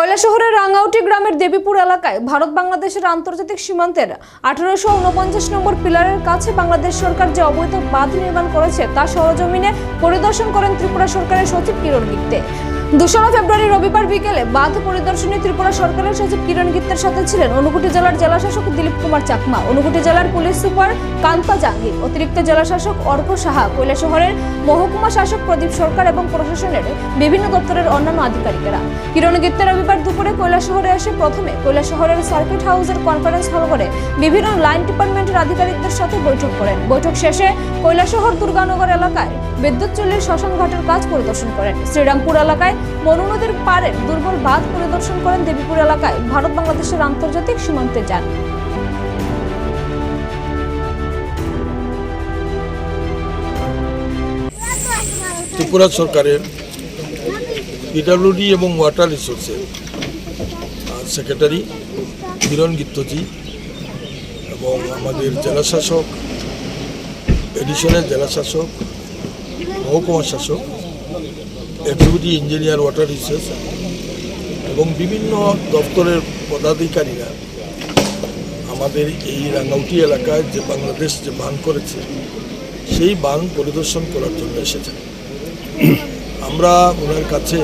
কৈলাসহরের রাঙ্গাউটি গ্রামের দেবীপুর এলাকায় ভারত বাংলাদেশের আন্তর্জাতিক সীমান্তের আঠারোশো উনপঞ্চাশ নম্বর পিলারের কাছে বাংলাদেশ সরকার যে অবৈধ বাঁধ নির্মাণ করেছে তা সরজমিনে পরিদর্শন করেন ত্রিপুরা সরকারের সচিব কিরণ গিত্তে দোসরা ফেব্রুয়ারি রবিবার বিকেলে বাঁধ পরিদর্শনে ত্রিপুরা সরকারের সচিব কিরণ গিত্তের সাথে ছিলেন অনুগুটি জেলার জেলাশাসক দিলীপ কুমার চাকমা, অনুগুটি জেলার পুলিশ সুপার কান্তা জাঙ্গির অতিরিক্ত জেলাশাসক অর্ক সাহা কৈলা শহরের মহকুমা শাসক প্রদীপ সরকার এবং প্রশাসনের বিভিন্ন দপ্তরের অন্যান্য আধিকারিকেরা। কিরণ গিত্তে রবিবার দুপুরে কৈলা শহরে এসে প্রথমে কৈলা শহরের সার্কিট হাউসের কনফারেন্স হল করে বিভিন্ন লাইন ডিপার্টমেন্টের আধিকারিকদের সাথে বৈঠক করেন। বৈঠক শেষে কৈলাসহর দুর্গানগর এলাকায় বিদ্যুৎ চুল্লির শ্মশান ঘাটের কাজ পরিদর্শন করেন। শ্রীরামপুর এলাকায় মনু নদীর পাড়ের দুর্বল বাঁধ পরিদর্শন করেন দেবীপুর এলাকায় ভারত বাংলাদেশের আন্তর্জাতিক সীমান্তে যান। ত্রিপুরা সরকারের পিডাব্লিউডি এবং ওয়াটার রিসোর্সের সেক্রেটারি কিরণ গিত্তজি এবং আমাদের জেলাশাসক এডিশনের জেলাশাসক মহকুমা শাসক এক্সিকিউটিভ ইঞ্জিনিয়ার ওয়াটার রিসোর্স এবং বিভিন্ন দপ্তরের পদাধিকারীরা আমাদের এই রাঙ্গাউটি এলাকায় যে বাংলাদেশ যে বান করেছে, সেই বান পরিদর্শন করার জন্য এসেছেন। আমরা ওনার কাছে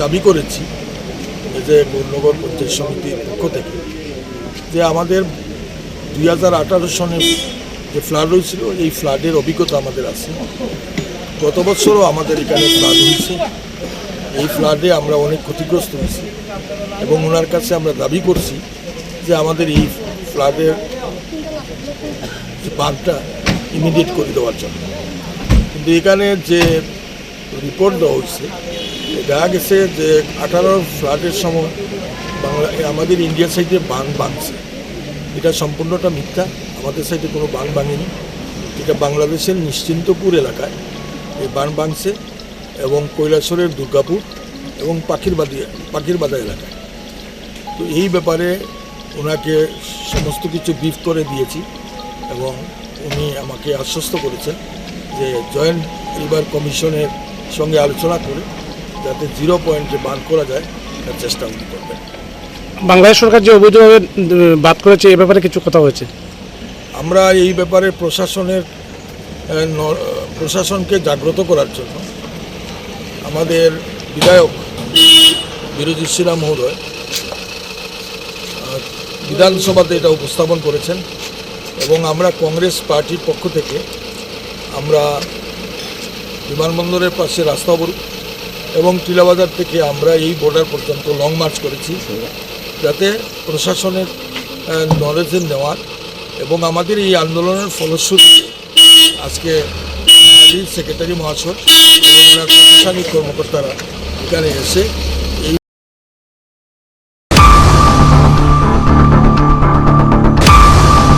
দাবি করেছি যে গৌরনগর পঞ্চায়েত সমিতির পক্ষ থেকে যে আমাদের দুই হাজার আঠারো সনের যে ফ্লাড হয়েছিল, এই ফ্লাডের অভিজ্ঞতা আমাদের আছে। গত বছরও আমাদের এখানে ফ্লাড হয়েছে। এই ফ্লাডে আমরা অনেক ক্ষতিগ্রস্ত হয়েছি এবং ওনার কাছে আমরা দাবি করছি যে আমাদের এই ফ্লাডের যে বাঁধটা ইমিডিয়েট করে দেওয়ার জন্য। কিন্তু এখানে যে রিপোর্ট দেওয়া হয়েছে দেখা গেছে যে আঠারো ফ্লাডের সময় বাংলা আমাদের ইন্ডিয়া সাইডে বান বাঁধছে এটা সম্পূর্ণটা মিথ্যা। আমাদের সাইডে কোনো বান ভাঙেনি। এটা বাংলাদেশের নিশ্চিন্তপুর এলাকায়। এই বান ভাঙছে এবং কৈলাসরের দুর্গাপুর এবং পাখির বাদি পাখির বাদা এলাকায়। তো এই ব্যাপারে ওনাকে সমস্ত কিছু বিফ করে দিয়েছি এবং উনি আমাকে আশ্বস্ত করেছেন যে জয়েন্ট রিভার কমিশনের সঙ্গে আলোচনা করে যাতে জিরো পয়েন্টে বান করা যায় তার চেষ্টা উনি করবেন। বাংলাদেশ সরকার যে অবৈধভাবে বাদ করেছে এ ব্যাপারে কিছু কথা হয়েছে? আমরা এই ব্যাপারে প্রশাসনের প্রশাসনকে জাগ্রত করার জন্য আমাদের বিধায়ক বিরোধী শ্রীরাম মহোদয় বিধানসভাতে এটা উপস্থাপন করেছেন এবং আমরা কংগ্রেস পার্টির পক্ষ থেকে আমরা বিমানবন্দরের পাশে রাস্তা অবরোধ এবং টিলাবাজার থেকে আমরা এই বর্ডার পর্যন্ত লং মার্চ করেছি যাতে প্রশাসনের নলেজে নেওয়ার এবং আমাদের এই আন্দোলনের ফলশ্রুতিতে আজকে সেক্রেটারি মহাশয় এবং প্রশাসনিক কর্মকর্তারা এখানে এসে